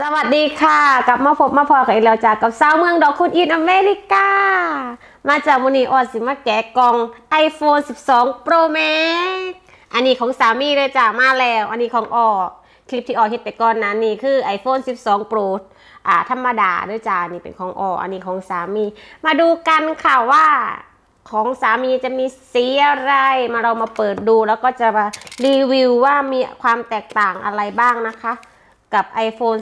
สวัสดีค่ะ กลับมาพบมาพอกับอีกแล้วจากกับสาวเมืองดอกคุณอินอเมริกา มาจากมุนีออดสิมาแกะกล่อง iPhone 12 Pro Max อันนี้ของสามีเลยจ้ามาแล้ว อันนี้ของออคลิปที่ออเฮ็ดไปก่อนนั้นนี่คือ iPhone 12 Pro อ่าธรรมดาด้วยจ้านี่เป็นของอออันนี้ของสามี มาดูกันค่ะว่า ของสามีจะมีสีอะไร มาเรามาเปิดดูแล้วก็จะมารีวิวว่ามีความแตกต่างอะไรบ้างนะคะ กับ iPhone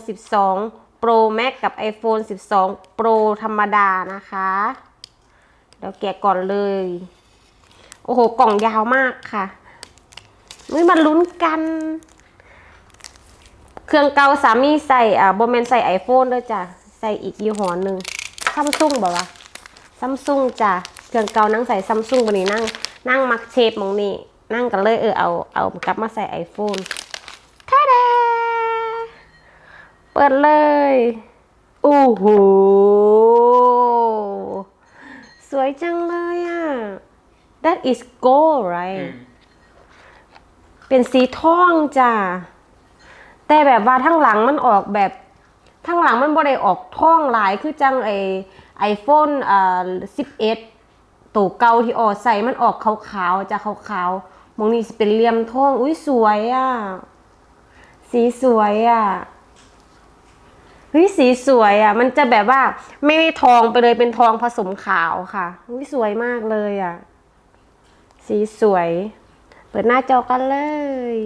12 Pro Max กับ iPhone 12 Pro ธรรมดานะคะ เดี๋ยวแกะก่อนเลย โอ้โห กล่องยาวมากค่ะนี่มาลุ้นกัน เครื่องเก่าสามีใส่อ่าโบแมนใส่ iPhone ด้วยจ้ะ ใส่อีกยี่ห้อหนึ่งซัมซุงบอกว่าซัมซุงจ้ะ เครื่องเก่านั่งใส่ซัมซุงวันนี้นั่ง นั่งมักเชฟมองนี่นั่งกันเลยเออเอาเอากลับมาใส่ iPhone ท่าดา เปิดเลย โอ้โห สวยจังเลยอะ that is gold right เป็นสีทองจ้ะ แต่แบบว่าทั้งหลังมันออกแบบทั้งหลังมันบ่ได้ออกท่องหลายคือจังไอไอโฟนอ่า11ตัวเก่าที่ออกใส่มันออกขาวๆจะขาวๆมองนี่สิเป็นเหลี่ยมทอง อุ้ยสวยอะ สีสวยอะ เฮ้ยสีสวยอะ มันจะแบบว่าไม่ได้ทองไปเลยเป็นทองผสมขาวค่ะอุ้ยสวยมากเลยอะ สีสวย เปิดหน้าจอกันเลย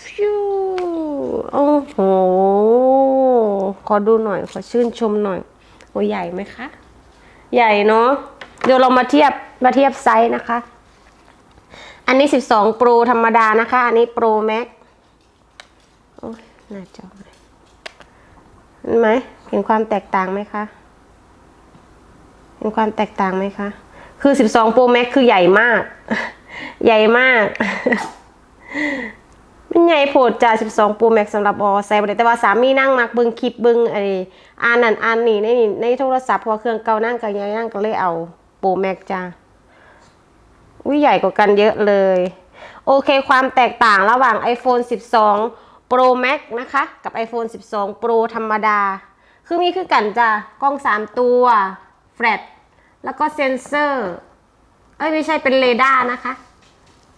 ฟิวโอ้โห ขอดูหน่อย ขอชื่นชมหน่อย โอ้ใหญ่ไหมคะ ใหญ่เนาะ เดี๋ยวเรามาเทียบ มาเทียบไซส์นะคะ อันนี้ 12 Pro ธรรมดานะคะ อันนี้ Pro Max โอ้หน้าจอ เห็นไหมเห็นความแตกต่างไหมคะเห็นความแตกต่างไหมคะ คือ 12 Pro Max คือใหญ่มาก ใหญ่มาก มันใหญ่โพดจ้า12 Pro Max สำหรับออใส่บ่ได้แต่ว่าสามีนั่งมักเบิ่งคลิปเบิ่งไอ้อ่านนั่นอ่านนี่ในนี่ในโทรศัพท์พราะว่าเครื่องเก่านั่งก็ยังนั่งก็เลยเอา Pro Max จ้าวิใหญ่กว่ากันเยอะเลย โอเคความแตกต่างระหว่าง iPhone 12 Pro Max นะคะ กับ iPhone 12 Pro ธรรมดา คือมีคือกันจ้ากล้อง 3 ตัว แฟลชแล้วก็เซ็นเซอร์ เอ้ย ไม่ใช่เป็นเรดาร์นะคะ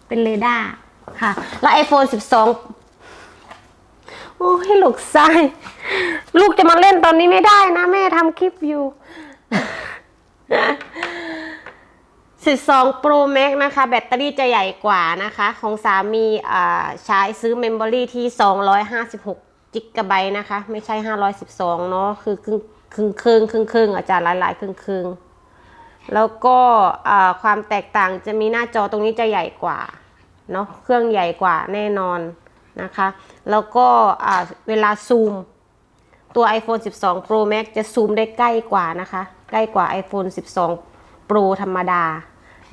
เป็นเรดาร์ค่ะ แล้ว iPhone 12 โอ้ให้ลูกไส้ลูกจะมาเล่นตอนนี้ไม่ได้นะ แม่ทำคลิปอยู่ 12 Pro Max นะคะ แบตเตอรี่จะใหญ่กว่านะคะ ของสามีใช้ซื้อเมมโมรี่ที่ 256 จิกะไบต์นะคะ ไม่ใช่ 512 เนาะคือครึ่งครึ่งครึ่งครึ่งครึ่งอาจารย์หลายๆครึ่งครึ่งแล้วก็ความแตกต่างจะมีหน้าจอตรงนี้จะใหญ่กว่าเนาะเครื่องใหญ่กว่าแน่นอนนะคะ แล้วก็เวลาซูมตัว iPhone 12 Pro Max จะซูมได้ใกล้กว่านะคะ ใกล้กว่า iPhone 12 Pro ธรรมดา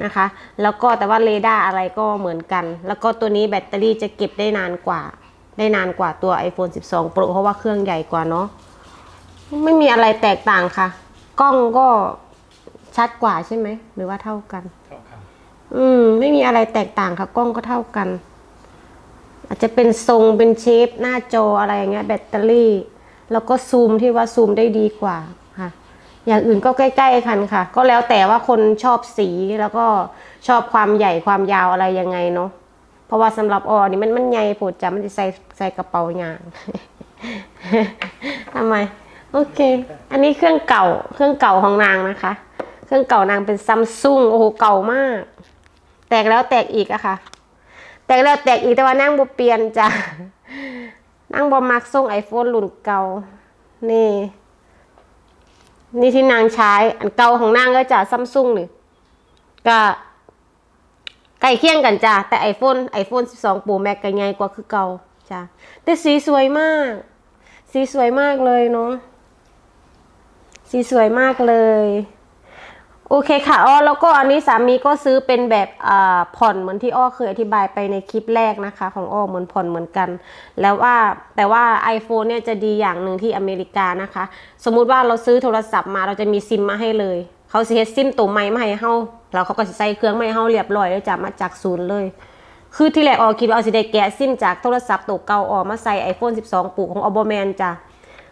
นะคะ แล้วก็แต่ว่าเรดาร์อะไรก็เหมือนกัน แล้วก็ตัวนี้แบตเตอรี่จะเก็บได้นานกว่า ได้นานกว่าตัว iPhone 12 Pro เพราะว่าเครื่องใหญ่กว่าเนาะไม่มีอะไรแตกต่างค่ะ กล้องก็ชัดกว่าใช่ไหม หรือว่าเท่ากัน เท่ากัน อืม ไม่มีอะไรแตกต่างค่ะ กล้องก็เท่ากัน อาจจะเป็นทรงเป็นเชฟหน้าจออะไรอย่างเงี้ย แบตเตอรี่ แล้วก็ซูมที่ว่าซูมได้ดีกว่าค่ะ อย่างอื่นก็ใกล้ๆกันค่ะ ก็แล้วแต่ว่าคนชอบสีแล้วก็ชอบความใหญ่ความยาวอะไรยังไงเนาะเพราะว่าสำหรับออนี่มันมันใหญ่ผดจ้ะมันจะใส่ใส่กระเป๋ายางทำไม โอเค อันนี้เครื่องเก่าเครื่องเก่าของนางนะคะ เครื่องเก่านางเป็นซัมซุงโอ้โหเก่ามาก แตกแล้วแตกอีกอะค่ะ แตกแล้วแตกอีกแต่ว่านั่งบ่เปลี่ยนจ้ะนั่งบ่มักส่งไอโฟนรุ่นเก่านี่ นี่ที่นางใช้ อันเก่าของนางก็จะซัมซุงนี่ก็ใกล้เคียงกันจ้ะ แต่ iPhone iPhone 12 Pro Max ก็ใหญ่กว่าคือเก่าจ้ะ แต่สีสวยมาก สีสวยมากเลยเนาะ สีสวยมากเลย โอเคค่ะอ้อแล้วก็อันนี้สามีก็ซื้อเป็นแบบผ่อนเหมือนที่อ้อเคยอธิบายไปในคลิปแรกนะคะ ของอ้อเหมือนผ่อนเหมือนกัน แล้วว่าแต่ว่า iPhone เนี่ยจะดีอย่างหนึ่งที่อเมริกานะคะ สมมุติว่าเราซื้อโทรศัพท์มาเราจะมีซิมมาให้เลยเขาสิเฮ็ดซิมตัวใหม่มาให้เฮาแล้วเขาก็สิใส่เครื่องให้เฮาเรียบร้อยแล้วจะมาจากศูนย์เลย คือที่แรกออคิดว่าเอาสิได้แกะซิมจากโทรศัพท์ตัวเก่าออกมาใส่ iPhone 12 Pro ของ Oppo Man จ้ะ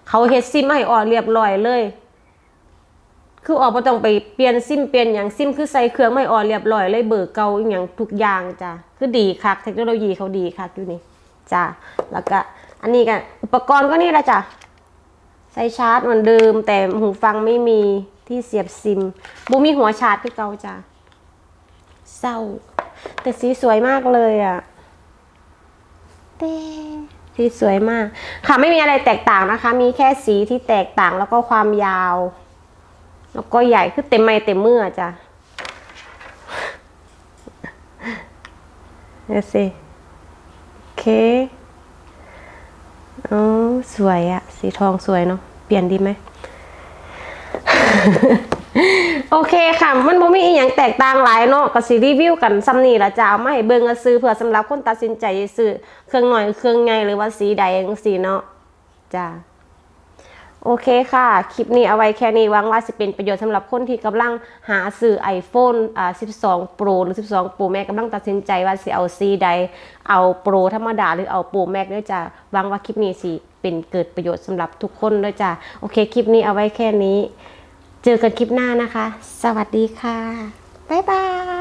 เขาเฮ็ดซิมให้ออเรียบร้อยเลย คือออกบ่ต้องไปเปลี่ยนซิมเปลี่ยนหยังซิมคือใส่เครื่องไม่ออกเรียบร้อยเลยเบอร์เก่าอย่างทุกอย่างจ้ะคือดีคักเทคโนโลยีเขาดีคักอยู่นี่จ้ะแล้วก็อันนี้กันอุปกรณ์ก็นี่แหละจ้ะใส่ชาร์จเหมือนเดิม แต่หูฟังไม่มีที่เสียบซิมบูมีหัวชาร์จคือเก่าจ้ะเศร้า แต่สีสวยมากเลยอะเต้สีสวยมาก ค่ะไม่มีอะไรแตกต่างนะคะ มีแค่สีที่แตกต่างแล้วก็ความยาว แล้วก็ใหญ่คือเต็มไม้เต็มมืออะจ้ะเดี๋ยวสิโอเคอ๋อสวยอะสีทองสวยเนาะเปลี่ยนดีไหมโอเคค่ะ มันบ่มีอีหยังแตกต่างหลายเนาะก็สิรีวิวกันซ้ำนี่ละจ้าเอามาให้เบิ่งก็ซื้อเพื่อสำหรับคนตัดสินใจซื้อเครื่องหน่อยเครื่องใหญ่หรือว่าสีใดจังซี่เนาะจ้า โอเคค่ะ คลิปนี้เอาไว้แค่นี้หวังว่าจะเป็นประโยชน์สำหรับคนที่กำลังหาซื้อ iPhone อ่า12 Pro หรือ 12 Pro Max กำลังตัดสินใจว่าสิเอาซีใด เอา Pro ธรรมดาหรือเอา Pro Max ด้วยจ้ะหวังว่าคลิปนี้สิเป็นเกิดประโยชน์สำหรับทุกคนด้วยจ้ะโอเค คลิปนี้เอาไว้แค่นี้ เจอกันคลิปหน้านะคะ สวัสดีค่ะ บ๊ายบาย